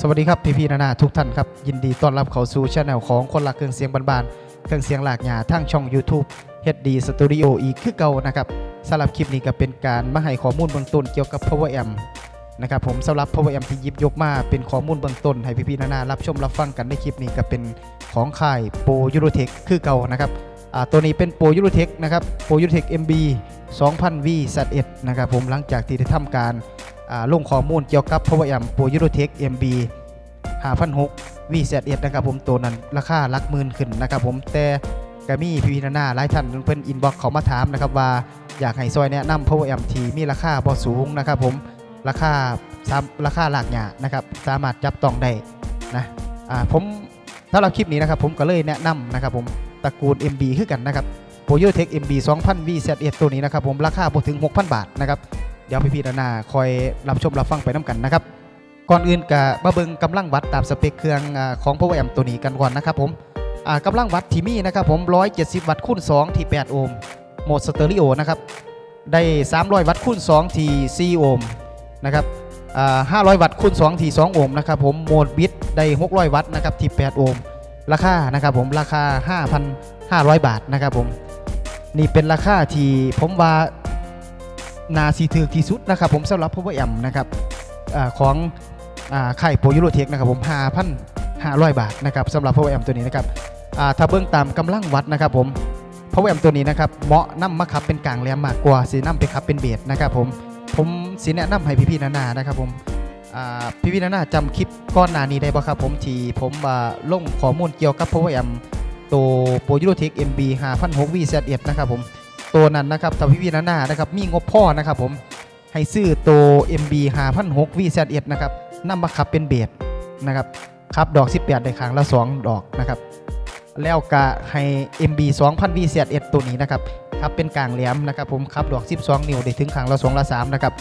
สวัสดีครับพี่ๆนานาทุกท่านครับ ยินดีต้อนรับเข้าสู่ช anel ของคนรักเครื่องเสียงบานๆเครื่องเสียงหลากหยาทางช่อง YouTube HD Studio อีกคือเก่านะครับสำหรับคลิปนี้ก็เป็นการมาให้ข้อมูลเบื้องต้นเกี่ยวกับ Power Amp นะครับผมสำหรับ Power Amp ที่ยิบยกมาเป็นข้อมูลเบื้องต้น ให้พี่ๆนานารับชมรับฟังกันในคลิปนี้ก็เป็นของค่ายโปรยูโรเทคคือเก่านะครับตัวนี้เป็นโปรยูโรเทคนะครับโปรยูโรเทค MB 2000 V Z1 นะครับผมหลังจากที่ได้ทำการลงข้อมูลเกี่ยวกับ Power Amp Pro Eurotech MB 5,600 VZ1 นะครับผมตัวนั้นราคาหลักหมื่นขึ้นนะครับผมแต่ก็มีพี่พีนานาหลายท่านเพิ่นอินบ็อกเขามาถามนะครับว่าอยากให้ซอยแนะนำ Power Amp ที่มีราคาบ่สูงนะครับผมราคาราคาหลากหยานะครับสามารถจับต้องได้นะอ่าผมถ้าเราคลิปนี้นะครับผมก็เลยแนะนำนะครับผมตระกูล MB คือกันนะครับ Pro Eurotech MB 2000 VZ1 ตัวนี้นะครับผมราคาบ่ถึง 6,000 บาทนะครับเดี๋ยวพี่ๆนานาคอยรับชมรับฟังไปน้ำกันนะครับ ก่อนอื่นก็มาเบิงกำลังวัดตามสเปคเครื่องอของ Power Amp ตัวนี้กันก่อนนะครับผมอ่ากำลังวัดที่มีนะครับผม 170 วัตต์คูณ2ที่ 8 โอห์มโหมดสเตอริโอนะครับได้ 300 วัตต์คูณ2ที่4โอห์มนะครับอ่า500 วัตต์คูณ2ที่2โอห์มนะครับผมโหมดบิตได้ 600 วัตต์นะครับที่ 8 โอห์มราคานะครับผมราคา 5,500 บาทนะครับผมนี่เป็นราคาที่ผมว่านาซีถือที่สุดนะครับผมสำหรับ Power Amp นะครับอของ อาค่โปรยูโรเทคนะครับผม5,500 บาทนะครับสำหรับ Power Amp ตัวนี้นะครับถ้าเบื้องตามกำลังวัดนะครับผม Power Amp ตัวนี้นะครับเหมาะนำมาขับเป็นกลางแหลมมากกว่าสีน้ำไปขับเป็นเบสนะครับผมผมสีแนะนำให้พี่ๆนานานะครับผมอ่พี่ๆนานาจำคลิปก้อนนานี้ได้ป่ะครับผมที่ผมอ่าลงข้อมูลเกี่ยวกับ Power Amp ตัวโปรยูโรเทค MB 5,600 VZ1 นะครับผมตัวนั้นนะครับถ้าพี่พีนานานะครับมีงบพ่อนะครับผมให้ซื้อตัว MB 5,600 VZ1 นะครับ นำมาขับเป็นเบสนะครับขับดอก 18ได้ครั้งละ 2 ดอกนะครับแล้วก็ให้ MB 2,000 VZ1 ตัวนี้นะครับขับเป็นกลางแหลมนะครับผมขับดอก 12 นิ้วได้ถึงครั้งละ2ละ3นะครับ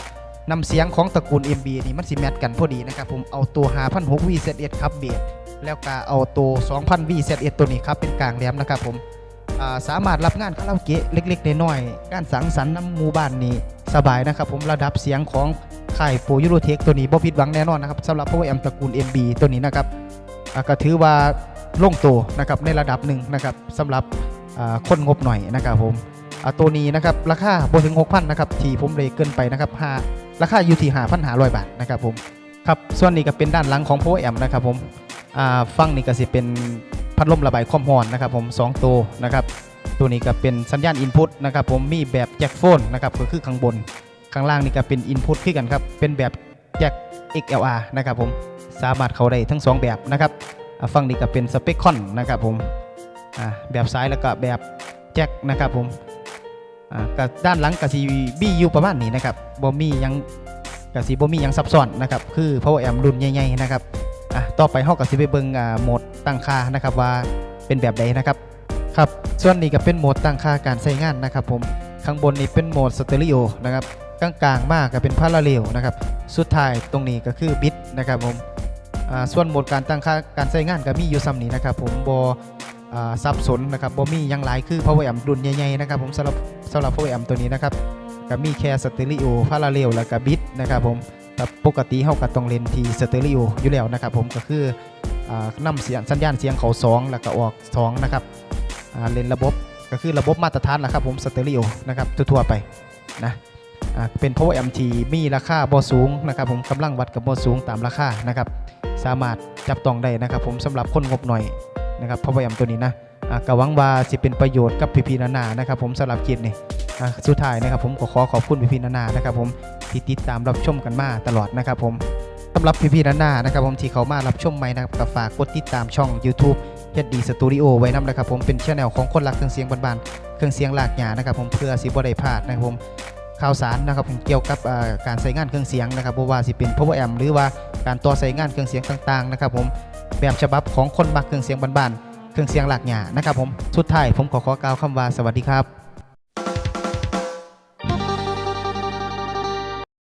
นำเสียงของตระกูล MB นี่มันสิแมทกันพอดีนะครับผมเอาตัว5,600 VZ1 ขับเบสแล้วก็เอาตัว2,000 VZ1 ตัวนี้ขับเป็นกลางแหลมนะครับผมสามารถรับงานคาราโอเกะเล็กๆน้อยๆการสังสรรค์น้ำหมู่บ้านนี่สบายนะครับผมระดับเสียงของ ค่ายโปรยูโรเทคตัวนี้บ่ผิดหวังแน่นอนนะครับสำหรับ Power Amp ตระกูล MB ตัวนี้นะครับอ่าก็ถือว่าลงตัวนะครับในระดับหนึ่งนะครับสำหรับคนงบหน่อยนะครับผมตัวนี้นะครับราคาบ่ถึง 6,000นะครับที่ผมเลยเกินไปนะครับห้าราคาอยู่ที่5,500 บาทนะครับผมครับส่วนนี้ก็เป็นด้านหลังของ Power Amp นะครับผมฟังนี่ก็สิเป็นพัดลมระบายความร้อนนะครับผม2ตัวนะครับตัวนี้ก็เป็นสัญญาณอินพุตนะครับผมมีแบบแจ็คโฟนนะครับก็คือข้างบน ข้างล่างนี่ก็เป็นอินพุตขึ้นกันครับ เป็นแบบแจ็ค XLR นะครับผม สามารถเข้าได้ทั้ง 2 แบบนะครับฝั่งนี้ก็เป็นสเปคคอนนะครับผมแบบซ้ายแล้วก็แบบแจ็คนะครับผมอ่าก็ด้านหลังก็สีบีอยู่ประมาณนี้นะครับบ่มีหยังก็สีบ่มีหยังซับซ้อนนะครับ คือ Power Amp รุ่นใหญ่ๆนะครับอะต่อไปเฮาก็สิไปเบิงอ่าโหมดตั้งค่านะครับว่าเป็นแบบใดนะครับครับส่วนนี้ก็เป็นโหมดตั้งค่าการใช้งานนะครับผมข้างบนนี่เป็นโหมดสเตอริโอนะครับ กลางๆมากก็เป็นพาราเรลนะครับ สุดท้ายตรงนี้ก็คือบิตนะครับผมส่วนโหมดการตั้งค่าการใช้งานก็มีอยู่ซ้ำนี้นะครับผมบอสับสนนะครับบ่มียังหลายคือ Power Amp รุ่นใหญ่ๆนะครับผมสำหรับสำหรับ Power Amp ตัวนี้นะครับก็มีแค่สเตอริโอพาราเรลแล้วก็บิตนะครับผมปกติเฮาก็ต้องเล่นที่สเตอริโออยู่แล้วนะครับผมก็คืออ่านำเสียงสัญญาณเสียงเขา2แล้วก็ออก2นะครับเล่นระบบก็คือระบบมาตรฐานแหละครับผมสเตอริโอนะครับทั่วๆไปนะ เป็น Power Amp ที่มีราคาบ่สูงนะครับผมกำลังวัดกับบ่สูงตามราคานะครับสามารถจับต้องได้นะครับผมสำหรับคนงบหน่อยนะครับ Power Amp ตัวนี้นะอ่าก็หวังว่าสิเป็นประโยชน์กับพี่ๆนานานะครับผมสำหรับคลิปนี้อ่สุดท้ายนะครับผมก็ขอขอบคุณพี่ๆนานานะครับผมที่ติดตามรับชมกันมาตลอดนะครับผมสำหรับพี่ๆด้านหน้านะครับผมที่เขามารับชมใหม่นะครับก็ฝากกดติดตามช่อง YouTube เฮ็ดดีสตูดิโอไว้นำนะครับผมเป็นช่องของคนรักเครื่องเสียงบานๆเครื่องเสียงหลากหยานะครับผมเพื่อสิบ่ได้พลาดนะครับผม ข่าวสารนะครับเกี่ยวกับการใช้งานเครื่องเสียงนะครับว่าสิเป็น power amp หรือว่าการต่อใช้งานเครื่องเสียงต่างๆนะครับผมแบบฉบับของคนมักเครื่องเสียงบ้านๆเครื่องเสียงหลักหยานะครับผมสุดท้ายผมขอขอกล่าวคำว่าสวัสดีครับ